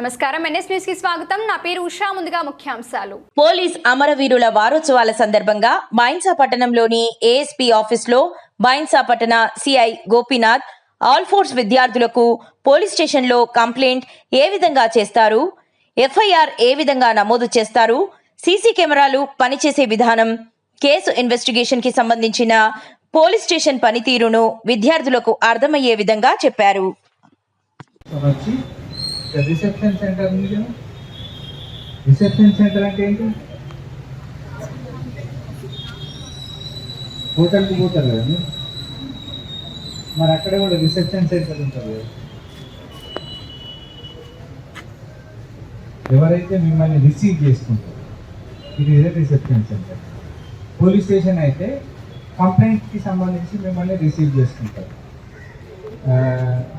నమస్కారం. ఎన్ఎస్ న్యూస్కి స్వాగతం. నా పేరు ఉషా. ముందుగా ముఖ్యాంశాలు. పోలీస్ అమరవీరుల వారోత్సవాల సందర్భంగా బైన్సా పట్టణంలోని ఏఎస్పీ ఆఫీస్లో బైన్సా పట్టణ సిఐ గోపీనాథ్ ఆల్ ఫోర్స్ విద్యార్థులకు పోలీస్ స్టేషన్లో కంప్లైంట్ ఏ విధంగా చేస్తారు? ఎఫ్ఐఆర్ ఏ విధంగా నమోదు చేస్తారు? సీసీ కెమెరాలు పనిచేసే విధానం కేసు ఇన్వెస్టిగేషన్కి సంబంధించిన పోలీస్ స్టేషన్ పనితీరును విద్యార్థులకు అర్థమయ్యే విధంగా చెప్పారు. రిసెప్షన్ సెంటర్ ఉంది కదా. రిసెప్షన్ సెంటర్ అంటే ఏంటి? హోటల్కి పోతారు కదండి మరి? అక్కడ కూడా రిసెప్షన్ సెంటర్ ఉంటుంది కదా. ఎవరైతే మిమ్మల్ని రిసీవ్ చేసుకుంటారు ఇది ఇదే రిసెప్షన్ సెంటర్ పోలీస్ స్టేషన్ అయితే కంప్లైంట్కి సంబంధించి మిమ్మల్ని రిసీవ్ చేసుకుంటారు.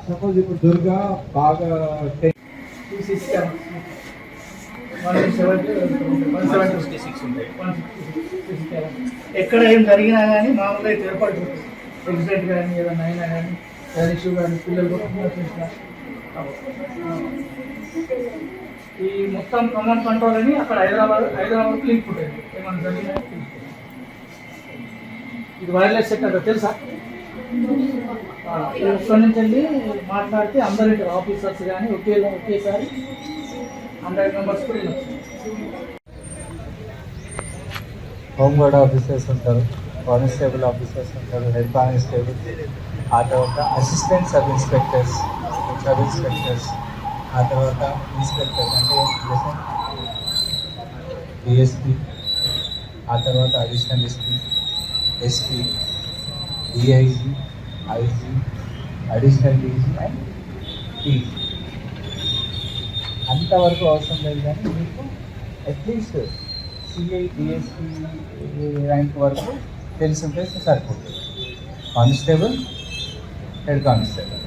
సపోజ్ ఇప్పుడు దుర్గా బాగా ఎక్కడ ఏం జరిగినా కానీ మామూలుగా అయితే ఏర్పాటు ఎగ్జిడెంట్ కానీ ఏదైనా అయినా కానీ ఏదైనా ఇష్యూ కానీ పిల్లలు కూడా. ఈ మొత్తం కమాండ్ కంట్రోల్ అని అక్కడ హైదరాబాద్ హైదరాబాద్కి లింక్ ఉంటుంది ఏమన్నా జరిగినా ఇది వైర్లెస్ సెట్ అంటే తెలుసా? ఆ, నుంచి వెళ్ళి మాట్లాడితే అందరి ఆఫీసర్స్ కానీ ఒకే ఒకేసారి హండ్రెడ్ మెంబర్స్ కూడా హోంగార్డ్ హోమ్ ఆఫీసర్స్ ఉంటారు కానిస్టేబుల్ ఆఫీసర్స్ ఉంటారు హెడ్ కానిస్టేబుల్ ఆ తర్వాత assistant sub inspectors sub inspectors ఆ తర్వాత ఇన్స్పెక్టర్స్ అంటే డిఎస్పి ఆ తర్వాత additional SP SP DIG IG additional DG and DG అంతవరకు అవసరం లేదు కానీ మీకు అట్లీస్ట్ సిఐ డిఎస్పి ర్యాంక్ వరకు తెలిసి ఉంటే సరిపోతుంది. Constable head constable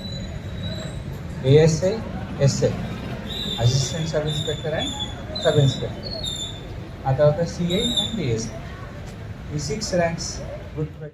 ASI SI assistant sub inspector and sub inspector ఆ తర్వాత సిఐ అండ్ డిఎస్పి ఈ సిక్స్ ర్యాంక్స్ గుర్తుపెట్టి